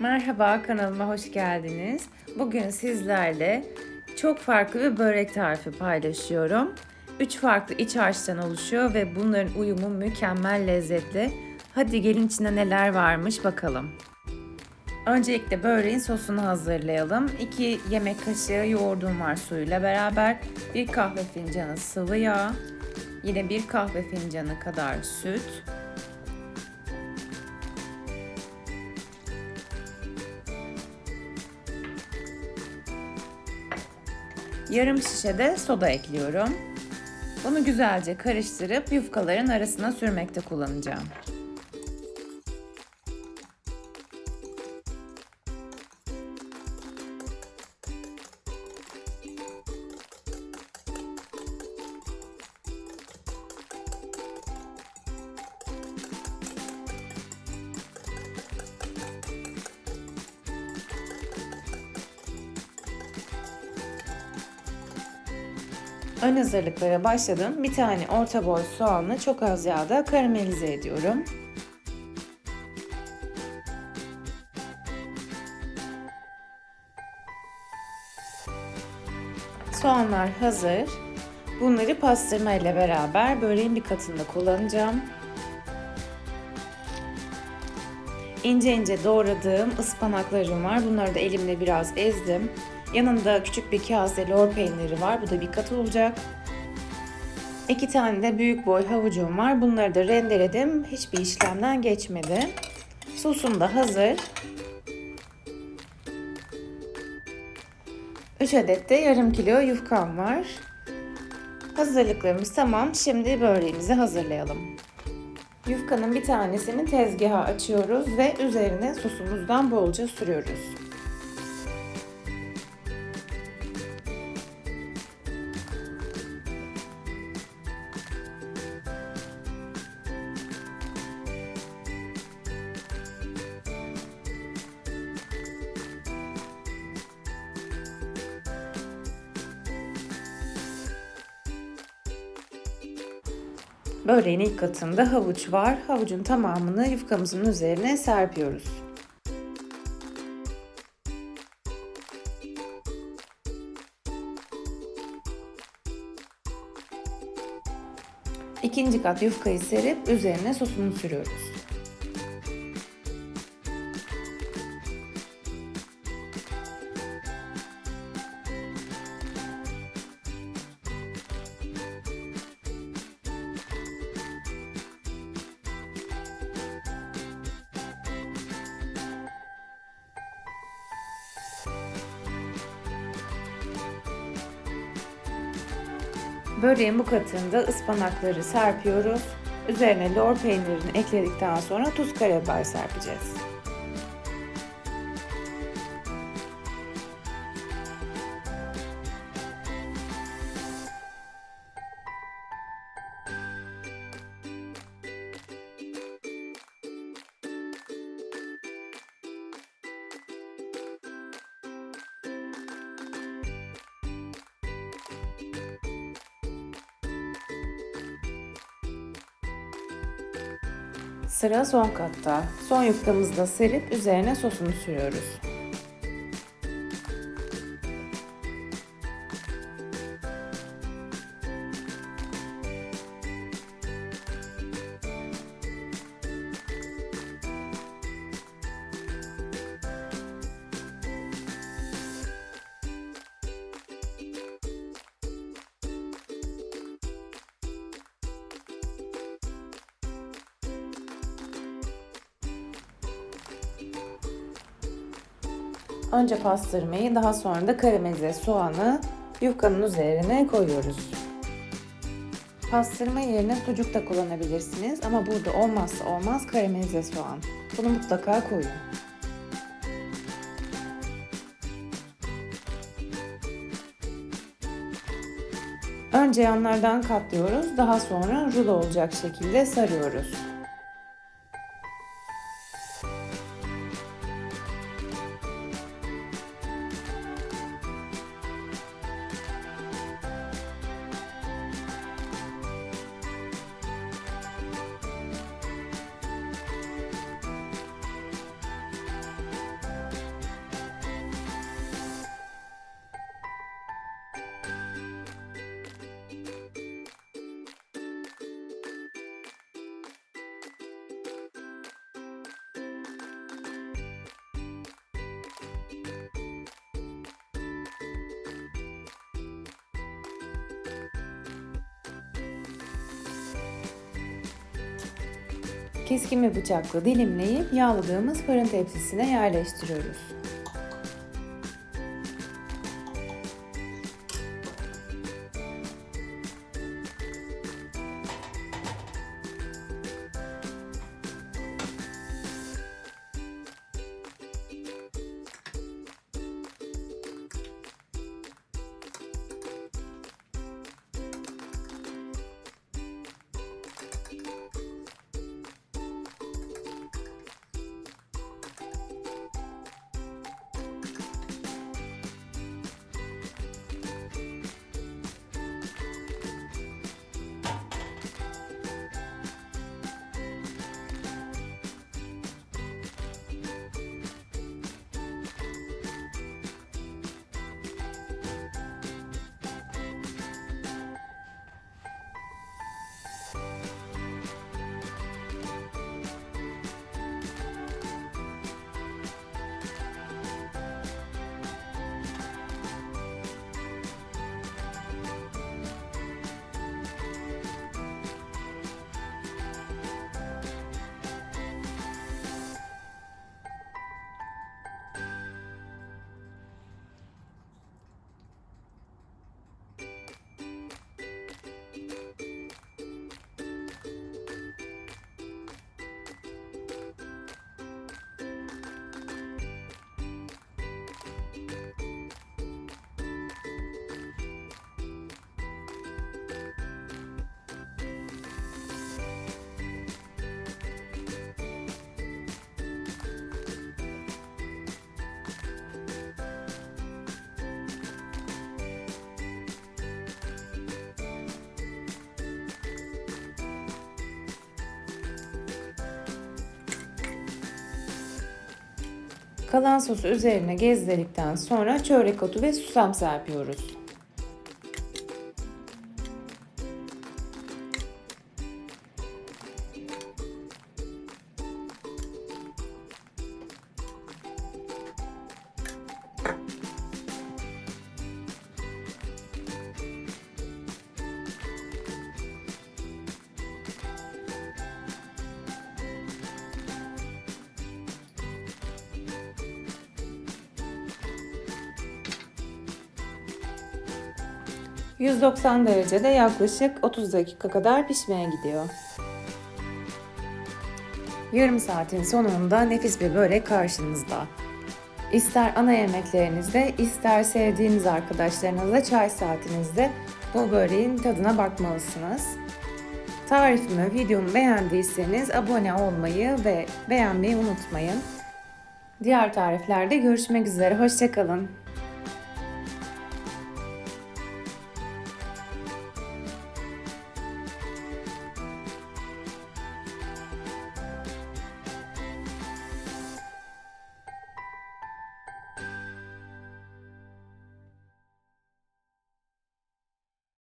Merhaba kanalıma hoş geldiniz. Bugün sizlerle çok farklı bir börek tarifi paylaşıyorum. Üç farklı iç harçtan oluşuyor ve bunların uyumu mükemmel lezzetli. Hadi gelin içinde neler varmış bakalım. Öncelikle böreğin sosunu hazırlayalım. 2 yemek kaşığı yoğurdum var suyla beraber. 1 kahve fincanı sıvı yağ. Yine 1 kahve fincanı kadar süt. Yarım şişe de soda ekliyorum. Bunu güzelce karıştırıp yufkaların arasına sürmekte kullanacağım. Ön hazırlıklara başladım. Bir tane orta boy soğanı çok az yağda karamelize ediyorum. Soğanlar hazır. Bunları pastırma ile beraber böreğin bir katında kullanacağım. İnce ince doğradığım ıspanaklarım var. Bunları da elimle biraz ezdim. Yanında küçük bir kase lor peyniri var. Bu da bir kat olacak. İki tane de büyük boy havucum var. Bunları da rendeledim. Hiçbir işlemden geçmedi. Sosum da hazır. 3 adet de yarım kilo yufkam var. Hazırlıklarımız tamam. Şimdi böreğimizi hazırlayalım. Yufkanın bir tanesini tezgaha açıyoruz ve üzerine sosumuzdan bolca sürüyoruz. Böreğin ilk katında havuç var. Havucun tamamını yufkamızın üzerine serpiyoruz. İkinci kat yufkayı serip üzerine sosunu sürüyoruz. Böreğin bu katında ıspanakları serpiyoruz. Üzerine lor peynirini ekledikten sonra tuz karabiber serpeceğiz. Sıra son katta. Son yufkamızı da serip üzerine sosunu sürüyoruz. Önce pastırmayı daha sonra da karamelize soğanı yufkanın üzerine koyuyoruz. Pastırma yerine sucuk da kullanabilirsiniz ama burada olmazsa olmaz karamelize soğan. Bunu mutlaka koyun. Önce yanlardan katlıyoruz, daha sonra rulo olacak şekilde sarıyoruz. Keskin bir bıçakla dilimleyip yağladığımız fırın tepsisine yerleştiriyoruz. Kalan sosu üzerine gezdirdikten sonra çörek otu ve susam serpiyoruz. ...190 derecede yaklaşık 30 dakika kadar pişmeye gidiyor. Yarım saatin sonunda nefis bir börek karşınızda. İster ana yemeklerinizde, ister sevdiğiniz arkadaşlarınızla çay saatinizde bu böreğin tadına bakmalısınız. Tarifimi, videomu beğendiyseniz abone olmayı ve beğenmeyi unutmayın. Diğer tariflerde görüşmek üzere, hoşçakalın.